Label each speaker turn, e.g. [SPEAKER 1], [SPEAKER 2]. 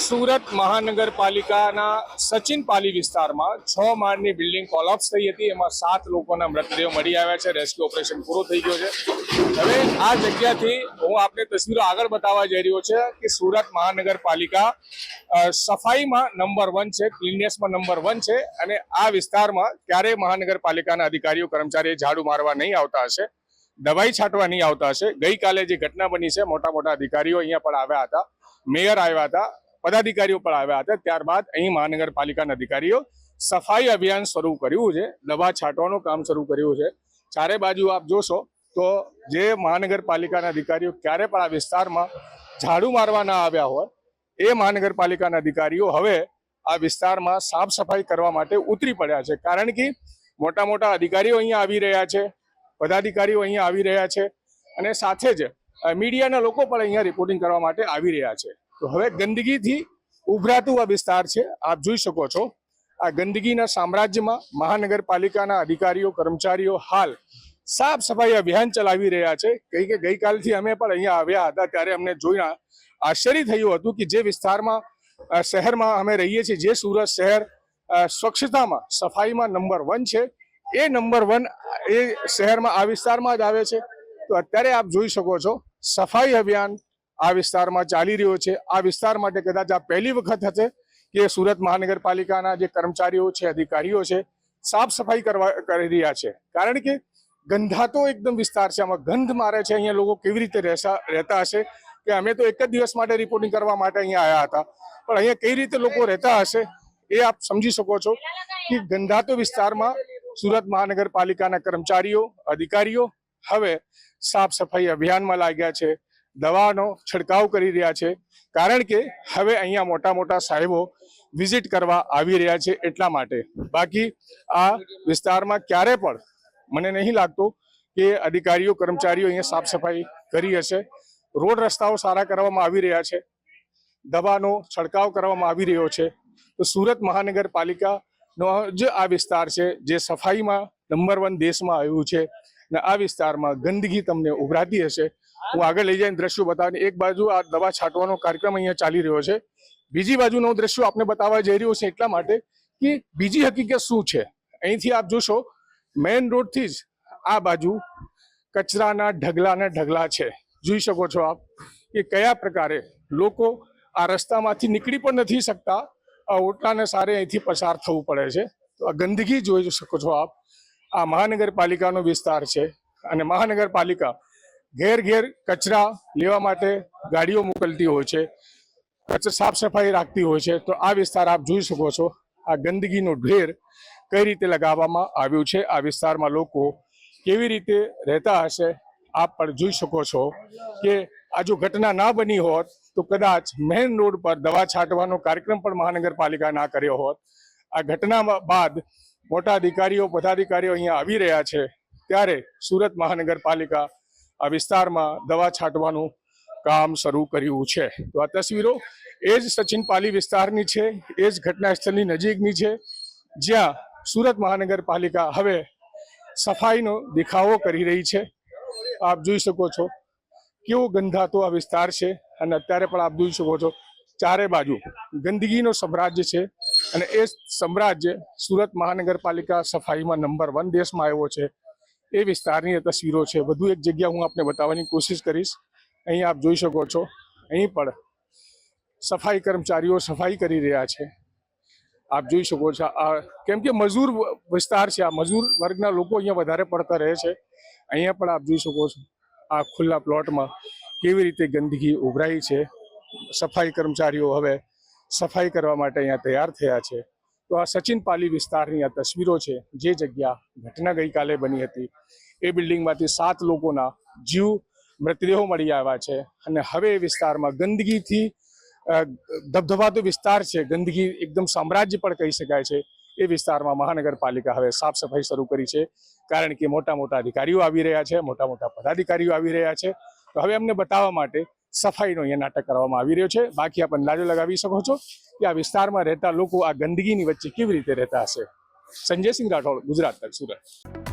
[SPEAKER 1] સુરત મહાનગરપાલિકાના સચિન પાલી વિસ્તારમાં છ માળની બિલ્ડિંગ કોલેપ્સ થઈ હતી. એમાં સાત લોકોના મૃતદેહો મળી આવ્યા છે. રેસ્ક્યુ ઓપરેશન પૂરું થઈ ગયું છે. હવે આ જગ્યાથી હું આપને તસવીરો આગળ બતાવવા જઈ રહ્યો છે કે સુરત મહાનગરપાલિકા સફાઈમાં નંબર વન છે, ક્લીનનેસમાં નંબર વન છે અને આ વિસ્તારમાં ક્યારેય મહાનગરપાલિકાના અધિકારીઓ, કર્મચારીઓ ઝાડુ મારવા નહીં આવતા હશે, દવાઈ છાંટવા નહીં આવતા હશે. ગઈકાલે જે ઘટના બની છે મોટા મોટા અધિકારીઓ અહીંયા પણ આવ્યા હતા. મેયર આવ્યા હતા. પદાધિકારીઓ પણ આવ્યા હતા. ત્યારબાદ અહીં મહાનગરપાલિકાના અધિકારીઓ સફાઈ અભિયાન શરૂ કર્યું છે. દવા છાંટવાનું કામ શરૂ કર્યું છે. ચારે બાજુ આપ જોશો તો જે મહાનગરપાલિકાના અધિકારીઓ ક્યારે પણ આ વિસ્તારમાં ઝાડુ મારવા ના આવ્યા હોય, એ મહાનગરપાલિકાના અધિકારીઓ હવે આ વિસ્તારમાં સાફ સફાઈ કરવા માટે ઉતરી પડ્યા છે. કારણ કે મોટા મોટા અધિકારીઓ અહીંયા આવી રહ્યા છે, પદાધિકારીઓ અહીંયા આવી રહ્યા છે અને સાથે જ મીડિયાના લોકો પણ અહીંયા રિપોર્ટિંગ કરવા માટે આવી રહ્યા છે. તો હવે ગંદકીથી ઉભરાતું આ વિસ્તાર છે. આપ જોઈ શકો છો, આ ગંદકીના સામ્રાજ્યમાં મહાનગરપાલિકાના અધિકારીઓ, કર્મચારીઓ હાલ સાફ સફાઈ અભિયાન ચલાવી રહ્યા છે. કઈ કે ગઈકાલથી અમે પણ અહીંયા આવ્યા હતા ત્યારે અમને જોઈને આશ્ચર્ય થયું હતું કે જે વિસ્તારમાં શહેરમાં અમે રહીએ છીએ, જે સુરત શહેર સ્વચ્છતામાં, સફાઈમાં નંબર વન છે. એ નંબર વન એ શહેરમાં, આ વિસ્તારમાં જ આવે છે. તો અત્યારે આપ જોઈ શકો છો, સફાઈ અભિયાન આ વિસ્તારમાં ચાલી રહ્યો છે. આ વિસ્તાર માટે કદાચ આ પહેલી વખત હશે કે સુરત મહાનગરપાલિકાના જે કર્મચારીઓ છે, અધિકારીઓ છે, સાફ સફાઈ કરવા કરી રહ્યા છે. કારણ કે ગંધાતો એકદમ વિસ્તાર છે. આમાં ગંધ મારે છે અહીંયા લોકો કેવી રીતે રહેતા રહેતા હશે કે અમે તો એક જ દિવસ માટે રિપોર્ટિંગ કરવા માટે અહીંયા આવ્યા હતા. પણ અહીંયા કઈ રીતે લોકો રહેતા હશે એ આપ સમજી શકો છો કે ગંધાતો વિસ્તારમાં સુરત મહાનગરપાલિકાના કર્મચારીઓ, અધિકારીઓ હવે સાફ સફાઈ અભિયાનમાં લાગ્યા છે. દવાનો છંટકાવ કરી રહ્યા છે. કારણ કે હવે અહીંયા મોટા મોટા સાહેબો વિઝિટ કરવા આવી રહ્યા છે એટલા માટે. બાકી આ વિસ્તારમાં ક્યારે પણ મને નહીં લાગતું કે અધિકારીઓ, કર્મચારીઓ અહીંયા સાફ સફાઈ કરી હશે. રોડ રસ્તાઓ સારા કરવામાં આવી રહ્યા છે. દવાનો છંટકાવ કરવામાં આવી રહ્યો છે. તો સુરત મહાનગરપાલિકાનો જે આ વિસ્તાર છે જે સફાઈમાં નંબર વન દેશમાં આવ્યું છે. ને આ વિસ્તારમાં ગંદકી તમને ઉભરાતી હશે. હું આગળ લઈ જઈને દ્રશ્યો બતાવીને એક બાજુ આ દવા છાંટવાનો કાર્યક્રમ અહીંયા ચાલી રહ્યો છે. બીજી બાજુનો દ્રશ્યો આપને બતાવવા જઈ રહ્યો છે એટલા માટે કે બીજી હકીકત શું છે? અહીંથી આપ જોશો મેઇન રોડથી જ આ બાજુ કચરાના ઢગલાના ઢગલા છે. જોઈ શકો છો આપ કે કયા પ્રકારે લોકો આ રસ્તામાંથી નીકળી પણ નથી શકતા. ઓટલાને સારે અહીંથી પસાર થવું પડે છે. તો આ ગંદકી જોઈ શકો છો આપ. આ મહાનગરપાલિકાનો વિસ્તાર છે અને મહાનગરપાલિકા ઘેર ઘેર કચરા લેવા માટે ગાડીઓ મોકલતી હોય છે, કચરા સાફ સફાઈ રાખતી હોય છે, તો આ વિસ્તાર આપ જોઈ શકો છો, આ ગંદકીનો ઢેર કઈ રીતે લગાવવામાં આવ્યું છે, આ વિસ્તારમાં લોકો કેવી રીતે રહેતા હશે, આપ પણ જોઈ શકો છો કે આ જો ઘટના ના બની હોત, તો કદાચ મેઇન રોડ પર દવા છાંટવાનો કાર્યક્રમ પણ મહાનગરપાલિકા ના કર્યો હોત. આ ઘટના બાદ મોટા અધિકારીઓ, પદાધિકારીઓ અહીંયા આવી રહ્યા છે. ત્યારે સુરત મહાનગરપાલિકા આ વિસ્તારમાં દવા છાંટવાનું કામ શરૂ કર્યું છે. તો આ તસવીરો એ જ સચિન પાલી વિસ્તારની છે, એ જ ઘટના સ્થળની નજીકની છે, જ્યાં સુરત મહાનગરપાલિકા હવે સફાઈનો દેખાવો કરી રહી છે. આપ જોઈ શકો છો કેવો ગંધાતો આ વિસ્તાર છે અને અત્યારે પણ આપ જોઈ શકો છો ચારે બાજુ ગંદકીનો સામ્રાજ્ય છે. અને એ સામ્રાજ્ય સુરત મહાનગરપાલિકા સફાઈમાં નંબર વન દેશમાં આવ્યો છે. એ વિસ્તારની તસવીરો છે. વધુ એક જગ્યા હું આપને બતાવવાની કોશિશ કરીશ. અહીં આપ જોઈ શકો છો. અહીં પણ સફાઈ કર્મચારીઓ સફાઈ કરી રહ્યા છે. આપ જોઈ શકો છો. આ કેમ કે મજૂર વિસ્તાર છે. આ મજૂર વર્ગના લોકો અહીંયા વધારે પડતા રહે છે. અહીંયા પણ આપ જોઈ શકો છો. આ ખુલ્લા પ્લોટમાં કેવી રીતે ગંદકી ઉભરાઈ છે. સફાઈ કર્મચારીઓ હવે સફાઈ કરવા માટે અહીંયા તૈયાર થયા છે. તો આ સચિન પાલી વિસ્તારની આ તસવીરો છે, જે જગ્યા ઘટના ગઈકાલે બની હતી. એ બિલ્ડિંગમાંથી સાત લોકોના જીવ, મૃતદેહો મળી આવ્યા છે. અને હવે એ વિસ્તારમાં ગંદકીથી ધબધબાતો વિસ્તાર છે. ગંદકી એકદમ સામ્રાજ્ય પણ કહી શકાય છે. એ વિસ્તારમાં મહાનગરપાલિકા હવે સાફ સફાઈ શરૂ કરી છે. કારણ કે મોટા મોટા અધિકારીઓ આવી રહ્યા છે, મોટા મોટા પદાધિકારીઓ આવી રહ્યા છે. તો હવે અમને બતાવવા માટે સફાઈનો અહીંયા નાટક કરવામાં આવી રહ્યો છે. બાકી આપ અંદાજો લગાવી શકો છો કે આ વિસ્તારમાં રહેતા લોકો આ ગંદકીની વચ્ચે કેવી રીતે રહેતા હશે? સંજયસિંહ રાઠોડ, ગુજરાત તક સુરત.